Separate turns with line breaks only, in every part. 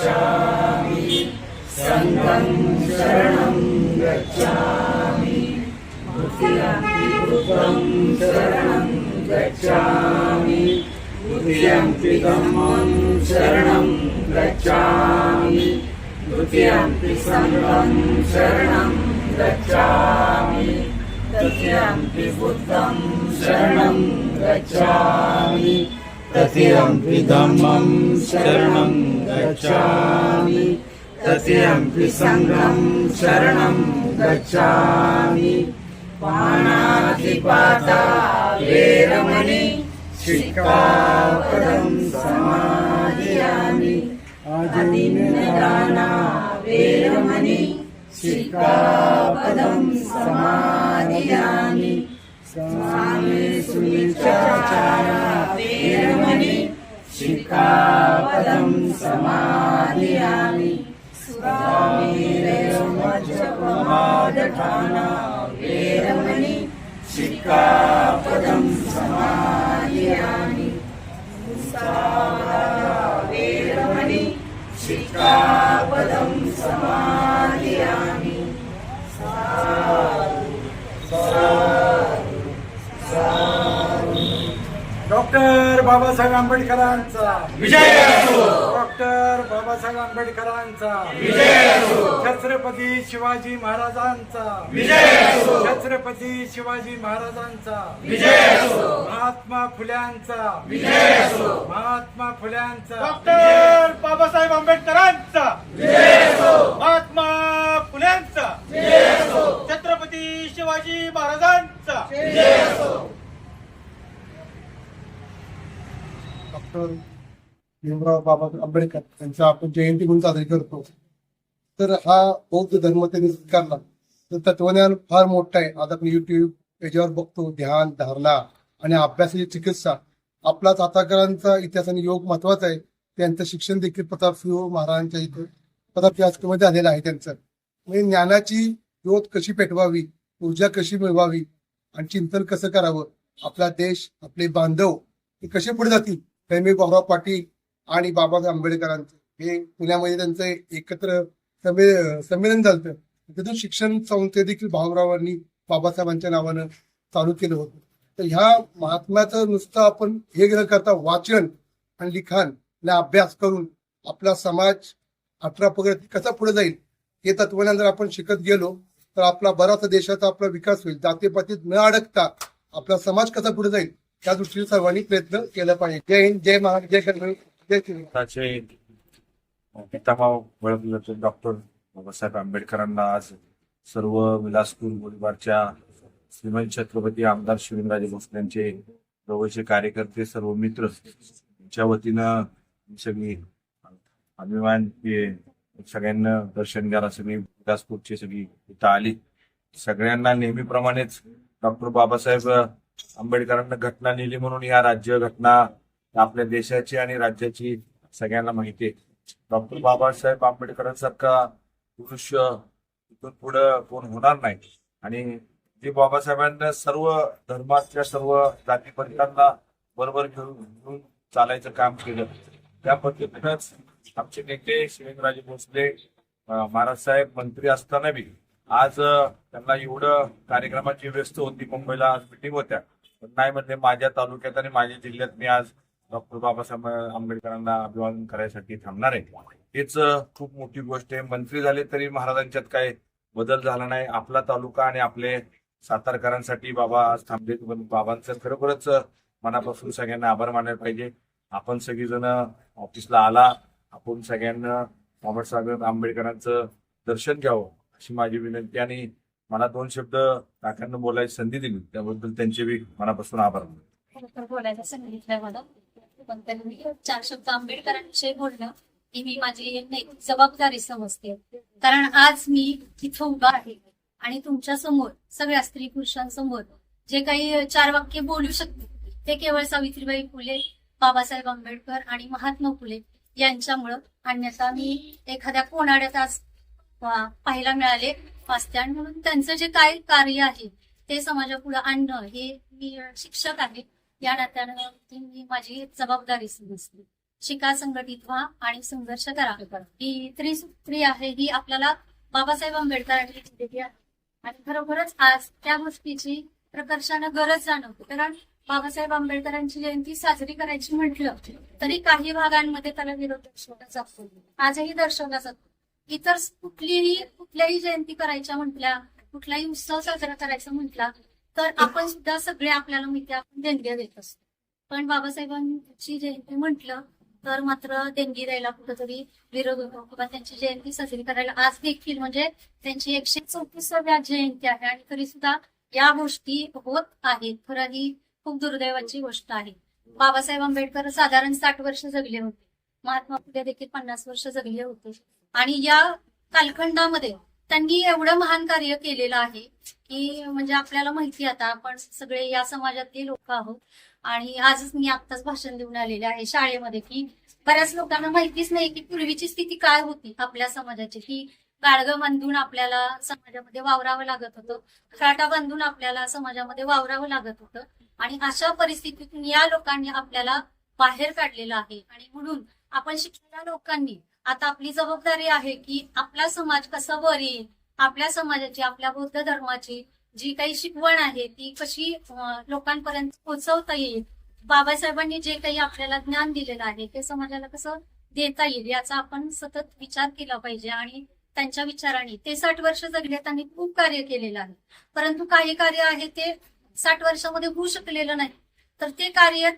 गच्छामि सङ्घं शरणं गच्छामि द्वितीयम्पि बुद्धं शरणं गच्छामि द्वितीयम्पि धम्मं शरणं गच्छामि द्वितीयम्पि सङ्घं शरणं गच्छामि तृतीयम्पि बुद्धं शरणं गच्छामि गच्छामि। सङ्घं शरणं गच्छामि। पाणातिपाता वेरमणि शिक्कापदं समादयामि। आदिन्नदाना वेरमणि शिक्कापदं పదం సమాధియామి. స్వామిరేవమజ్జపమాదఠానా వేరమణి సిక్కాపదం సమాధియామి. వేరమణి సిక్కాపదం సమాధియామి. సాధు.
డాక్టర్! बाबासाहेब आंबेडकरांचा.
विजय
डॉक्टर बाबासाहेब आंबेडकरांचा.
विजय
छत्रपती शिवाजी महाराजांचा.
विजय
छत्रपती शिवाजी महाराजांचा.
विजय
महात्मा फुल्यांचा.
विजय
महात्मा फुल्यांचा.
डॉक्टर बाबासाहेब आंबेडकरांचा. महात्मा फुल्यांचा. छत्रपती शिवाजी महाराजांचा
विजय असो
डॉक्टर भीमराव बाबा आंबेडकर यांचा आपण जयंती म्हणून साजरी करतो. तर हा बौद्ध धर्म त्यांनी स्वीकारला. तर तत्वज्ञान फार मोठं आहे. आज आपण युट्यूब याच्यावर बघतो ध्यान धारणा आणि अभ्यासाची चिकित्सा. आपला चाताकरांचा इतिहास आणि योग महत्त्वाचा आहे. त्यांचं शिक्षण देखील प्रताप सिंह महाराजांच्या इथं प्रताप यास्कमध्ये आलेलं आहे त्यांचं. म्हणजे ज्ञानाची ज्योत कशी पेटवावी ऊर्जा कशी मिळवावी आणि चिंतन कसं करावं आपला देश आपले बांधव हे कसे पुढे जातील प्रेमी भाऊराव पाटील आणि बाबासाहेब आंबेडकरांचं. हे पुण्यामध्ये त्यांचं एकत्र संमे- संमेलन झालं तिथून शिक्षण संस्थे देखील भाऊरावांनी बाबासाहेबांच्या नावानं चालू केलं होतं. तर ह्या महात्म्याचं नुसतं आपण हे न करता वाचन आणि लिखाण आणि अभ्यास करून आपला समाज अठरा पगड कसा पुढे जाईल हे तत्वज्ञान जर आपण शिकत गेलो तर आपला बराचसा देशाचा आपला विकास होईल. जातीपातीत न अडकता आपला समाज कसा पुढे जाईल त्या दृष्टीने सर्वांनी प्रयत्न केला पाहिजे. जय हिंद जय महाराज जय कर्नाटक जय श्रीराम
भारताचे पितामह ओळखले जाते डॉक्टर बाबासाहेब आंबेडकरांना आज सर्व विलासपूर गोळीबारच्या श्रीमंत छत्रपती आमदार शिवेंद्रराजे भोसले यांचे जवळचे कार्यकर्ते सर्व मित्र यांच्या वतीनं सगळी अभिमान हे सगळ्यांना दर्शन घ्यायला सगळी विलासपूरची सगळी इथं आली. सगळ्यांना नेहमीप्रमाणेच डॉक्टर बाबासाहेब आंबेडकरांना घटना लिहिली म्हणून या राज्य घटना आपल्या देशाची आणि राज्याची सगळ्यांना माहिती आहे. डॉक्टर बाबासाहेब आंबेडकरांसारखा पुरुष इथून पुढं कोण होणार नाही. आणि जे बाबासाहेबांना सर्व धर्मातल्या सर्व जातीपंथांना बरोबर घेऊन घेऊन चालायचं काम केलं त्या पद्धतीनंच आमचे नेते शिवेंद्रराजे भोसले महाराज साहेब मंत्री असताना बी आज त्यांना एवढं कार्यक्रमाची व्यस्त होती. मुंबईला आज मिटिंग होत्या. पण नाही म्हणजे माझ्या तालुक्यात आणि माझ्या जिल्ह्यात मी आज डॉक्टर बाबासाहेब आंबेडकरांना अभिवादन करायसाठी थांबणार आहे. हेच खूप मोठी गोष्ट आहे. मंत्री झाले तरी महाराजांच्यात काय बदल झाला नाही. आपला तालुका आणि आपले सातारकरांसाठी बाबा आज थांबले बाबांचं खरोखरच मनापासून सगळ्यांना आभार मानायला पाहिजे. आपण सगळीजण ऑफिसला आला. आपण सगळ्यांना बाबासाहेब आंबेडकरांचं दर्शन घ्यावं. अशी माझी विनंती आणि मला दोन शब्द काकांना बोलायची संधी दिली. त्याबद्दल त्यांचे बी मनापासून आभार
बोलायला सांगितलंय मला. पण त्यांनी चार शब्द आंबेडकरांविषयी बोलणं ही मी माझी जबाबदारी समजते. कारण आज मी इथं उभा आहे आणि तुमच्यासमोर सगळ्या स्त्री पुरुषांसमोर जे काही चार वाक्य बोलू शकते ते केवळ सावित्रीबाई फुले बाबासाहेब आंबेडकर आणि महात्मा फुले यांच्यामुळं अन्यथा मी एखाद्या कोणाड्यात आज पाहायला मिळाले. वाचते. आणि म्हणून त्यांचं जे काय कार्य आहे ते समाजापुढे आणणं हे मी शिक्षक आहे. या नात्यानं मी माझी जबाबदारी समजते. शिका संघटित व्हा आणि संघर्ष करा. ही त्रिसूत्री आहे. ही आपल्याला बाबासाहेब आंबेडकरांनी दिलेली आहे. आणि खरोखरच आज त्या गोष्टीची प्रकर्षानं गरज जाणवते. कारण बाबासाहेब आंबेडकरांची जयंती साजरी करायची म्हटलं तरी काही भागांमध्ये त्याला विरोध दर्शवला जातो. आजही दर्शवला जातो. इतर कुठलीही कुठल्याही जयंती करायच्या म्हटल्या कुठलाही उत्सव साजरा करायचा म्हटला तर आपण सुद्धा सगळे आपल्याला माहिती आपण देणग्या देत असतो. पण बाबासाहेबांची जयंती म्हटलं तर मात्र देणगी द्यायला कुठंतरी विरोध होतो. किंवा त्यांची जयंती साजरी करायला आज देखील म्हणजे त्यांची एकशे चौतीसाव्या जयंती आहे आणि तरी सुद्धा या गोष्टी होत आहेत. खरं ही खूप दुर्दैवाची गोष्ट आहे. बाबासाहेब आंबेडकर साधारण साठ वर्ष जगले होते. महात्मा फुले देखील पन्नास वर्ष जगले होते. आणि या कालखंडामध्ये त्यांनी एवढं महान कार्य केलेलं आहे की म्हणजे आपल्याला माहिती आता आपण सगळे या समाजातले लोक आहोत. आणि आजच मी आत्ताच भाषण देऊन आलेले आहे शाळेमध्ये की बऱ्याच लोकांना माहितीच नाही की पूर्वीची स्थिती काय होती आपल्या समाजाची की गाडगं बांधून आपल्याला समाजामध्ये वावरावं लागत होतं खराटा बांधून आपल्याला समाजामध्ये वावरावं लागत होतं. आणि अशा परिस्थितीतून या लोकांनी आपल्याला बाहेर काढलेलं आहे. आणि म्हणून आपण शिकलेल्या लोकांनी आता आपली जबाबदारी आहे की आपला समाज कसा वर येईल आपल्या समाजाची आपल्या बौद्ध धर्माची जी काही शिकवण आहे ती कशी लोकांपर्यंत पोहोचवता येईल? बाबासाहेबांनी जे काही आपल्याला ज्ञान दिलेलं आहे ते समाजाला कसं देता येईल याचा आपण सतत विचार केला पाहिजे आणि त्यांच्या विचाराने ते साठ वर्ष जगले त्यांनी खूप कार्य केलेलं आहे. परंतु काही कार्य आहे ते साठ वर्षामध्ये होऊ शकलेलं नाही. तर ते कार्य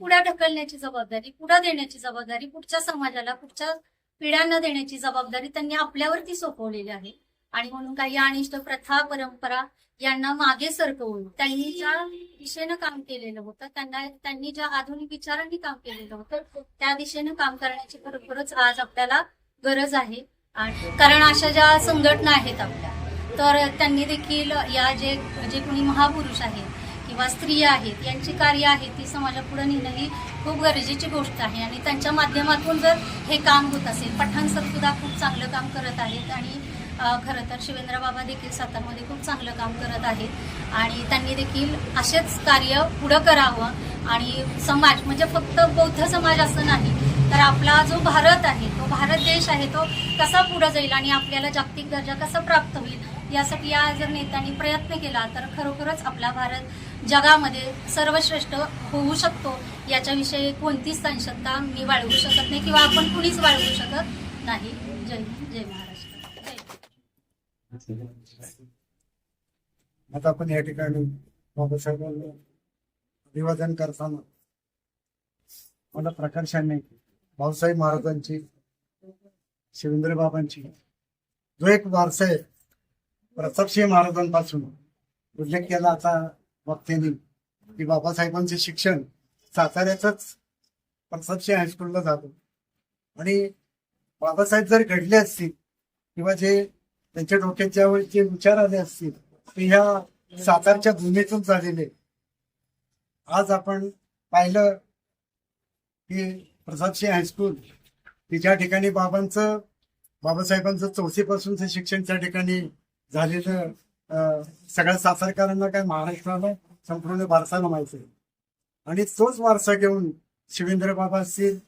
पुढे ढकलण्याची जबाबदारी पुढे देण्याची जबाबदारी पुढच्या समाजाला पुढच्या पिढ्यांना देण्याची जबाबदारी त्यांनी आपल्यावरती सोपवलेली आहे. आणि म्हणून काही अनिष्ट प्रथा परंपरा यांना मागे सरकवून त्यांनी ज्या दिशेनं काम केलेलं होतं त्यांना त्यांनी ज्या आधुनिक विचारांनी काम केलेलं होतं त्या दिशेनं काम करण्याची खरोखरच आज आपल्याला गरज आहे. आणि कारण अशा ज्या संघटना आहेत आपल्या तर त्यांनी देखील या जे जे कोणी महापुरुष आहेत किंवा स्त्रिया आहेत यांची कार्य आहेत ती समाजापुढे नेणं ही खूप गरजेची गोष्ट आहे. आणि त्यांच्या माध्यमातून जर हे काम होत असेल पठाण सरसुद्धा खूप चांगलं काम करत आहेत आणि खरं तर शिवेंद्र बाबा देखील सातारमध्ये खूप चांगलं काम करत आहेत. आणि त्यांनी देखील असेच कार्य पुढं करावं. आणि समाज म्हणजे फक्त बौद्ध समाज असं नाही तर आपला जो भारत आहे तो भारत देश आहे तो कसा पुढं जाईल आणि आपल्याला जागतिक दर्जा कसा प्राप्त होईल यासाठी या जर नेत्यांनी प्रयत्न केला तर खरोखरच आपला भारत जगामध्ये सर्वश्रेष्ठ होऊ शकतो. याच्याविषयी कोणतीच संशक्ता मी वाळवू शकत नाही किंवा आपण कुणीच वाळवू शकत नाही. जय जय महाराष्ट्र. जय
आता आपण या ठिकाणी बाबासाहेबांना अभिवादन करताना मला प्रकर्षाने भाऊसाहेब महाराजांची शिवेंद्र बाबांची जो एक वारसा आहे प्रतापसिंह महाराजांपासून उल्लेख केला आता वक्त्यांनी की बाबासाहेबांचे शिक्षण साताऱ्याच प्रतापसिंह हायस्कूलला झालं. आणि बाबासाहेब जर घडले असतील किंवा जे त्यांच्या डोक्यात ज्यावेळी जे विचार आले असतील ते ह्या सातारच्या भूमीतून झालेले. आज आपण पाहिलं की प्रसादसिंह हायस्कूल की ज्या ठिकाणी बाबांचं बाबासाहेबांचं चौथीपासूनचं शिक्षण त्या ठिकाणी झालेलं सगळ्या सातारकरांना काय महाराष्ट्राला संपूर्ण भारताला माहिती आहे. आणि तोच वारसा घेऊन शिवेंद्र बाबा असतील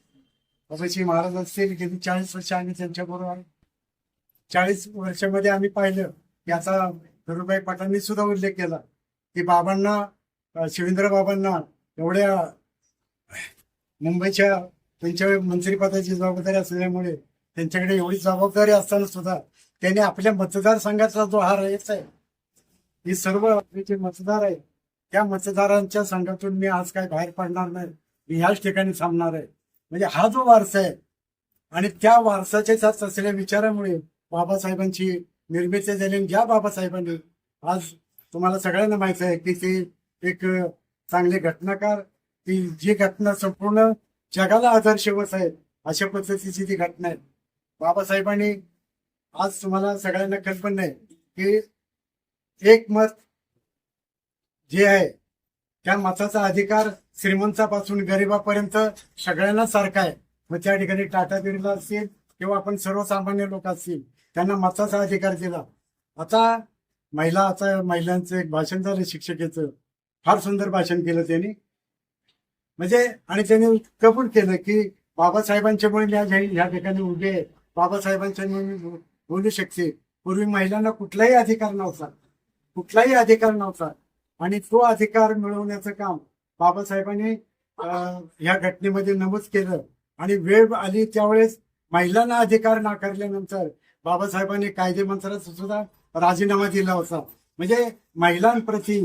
बाबाजी महाराज असतील गेली चाळीस वर्ष आम्ही त्यांच्याबरोबर चाळीस वर्षामध्ये आम्ही पाहिलं की आता पाटांनी सुद्धा उल्लेख केला की बाबांना शिवेंद्र बाबांना एवढ्या मुंबईच्या त्यांच्या मंत्रिपदाची जबाबदारी असल्यामुळे त्यांच्याकडे एवढी जबाबदारी असताना सुद्धा त्याने आपल्या मतदारसंघाचा जो हा रयत आहे ही सर्व जे मतदार आहे त्या मतदारांच्या संघातून मी आज काय बाहेर पडणार नाही. मी ह्याच ठिकाणी थांबणार आहे. म्हणजे हा जो वारसा आहे आणि त्या वारसाच्या साथ असलेल्या विचारामुळे बाबासाहेबांची निर्मिती झाली आणि ज्या बाबासाहेबांनी आज तुम्हाला सगळ्यांना माहिती आहे की ते एक चांगले घटनाकार ती जी घटना संपूर्ण जगाला आदर्शवत आहे अशा पद्धतीची ती घटना आहे. बाबासाहेबांनी आज तुम्हाला सगळ्यांना कल्पना आहे की एक मत जे आहे त्या मताचा अधिकार श्रीमंतापासून गरिबापर्यंत सगळ्यांना सारखा आहे. मग त्या ठिकाणी टाटा बिर्ला असतील किंवा आपण सर्वसामान्य लोक असतील त्यांना मताचा अधिकार दिला. आता महिला आता महिलांचं एक भाषण झालं शिक्षकेचं. फार सुंदर भाषण केलं त्यांनी. म्हणजे आणि त्यांनी कबूल केलं की बाबासाहेबांच्यामुळे मी आज ह्या ठिकाणी उभे आहे. बाबासाहेबांच्यामुळे मी बोलू शकते. पूर्वी महिलांना कुठलाही अधिकार नव्हता. कुठलाही अधिकार नव्हता. आणि तो अधिकार मिळवण्याचं काम बाबासाहेबांनी या ह्या घटनेमध्ये नमूद केलं. आणि वेळ आली त्यावेळेस महिलांना अधिकार नाकारल्यानंतर बाबासाहेबांनी कायदे मंत्र्याचा सुद्धा राजीनामा दिला होता. म्हणजे महिलांप्रती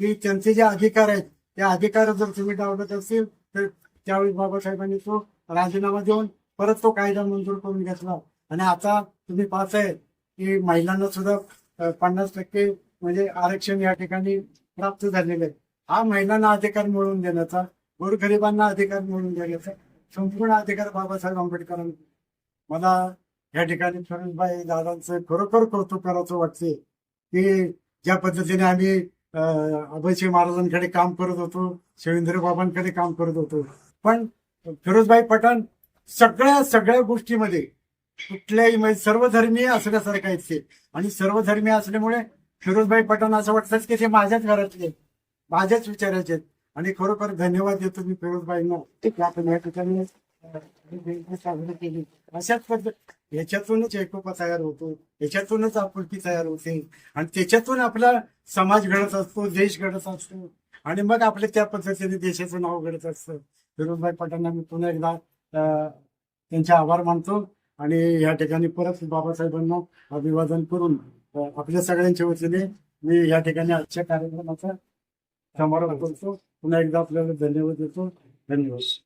की त्यांचे जे अधिकार आहेत त्या अधिकार जर तुम्ही डावलत असतील तर त्यावेळी बाबासाहेबांनी तो राजीनामा देऊन परत तो कायदा मंजूर करून घेतला. आणि आता तुम्ही पाहताय की महिलांना सुद्धा पन्नास टक्के म्हणजे आरक्षण या ठिकाणी प्राप्त झालेलं आहे. हा महिलांना अधिकार मिळवून देण्याचा गोरगरिबांना अधिकार मिळवून देण्याचा संपूर्ण अधिकार बाबासाहेब आंबेडकरांनी मला या ठिकाणी फिरोजबाई दादांचं खरोखर कौतुक करायचं वाटते की ज्या पद्धतीने आम्ही अं, अभयसिंह महाराजांकडे काम करत होतो शिवेंद्र बाबांकडे काम करत होतो. पण फिरोजबाई पठाण सगळ्या सगळ्या गोष्टीमध्ये कुठल्याही म्हणजे सर्वधर्मीय असल्यासारखं आहेत ते. आणि सर्वधर्मीय असल्यामुळे फिरोजभाई पठाण असं वाटतं की ते माझ्याच घरातले माझ्याच विचाराचे आहेत. आणि खरोखर धन्यवाद देतो मी फिरोजबाईंना. आपण या ठिकाणी साजरी केली. अशाच पद्धत याच्यातूनच एकोपा तयार होतो. याच्यातूनच आपुलकी तयार होते. आणि त्याच्यातून आपला समाज घडत असतो देश घडत असतो. आणि मग आपल्या त्या पद्धतीने देशाचं नाव घडत असतं. फिरोजभाई पठाणांना मी पुन्हा एकदा अं, त्यांचे आभार मानतो. आणि या ठिकाणी परत बाबासाहेबांना अभिवादन करून आपल्या सगळ्यांच्या वतीने मी या ठिकाणी आजच्या कार्यक्रमाचा समारोप करतो. पुन्हा एकदा आपल्याला धन्यवाद देतो. धन्यवाद.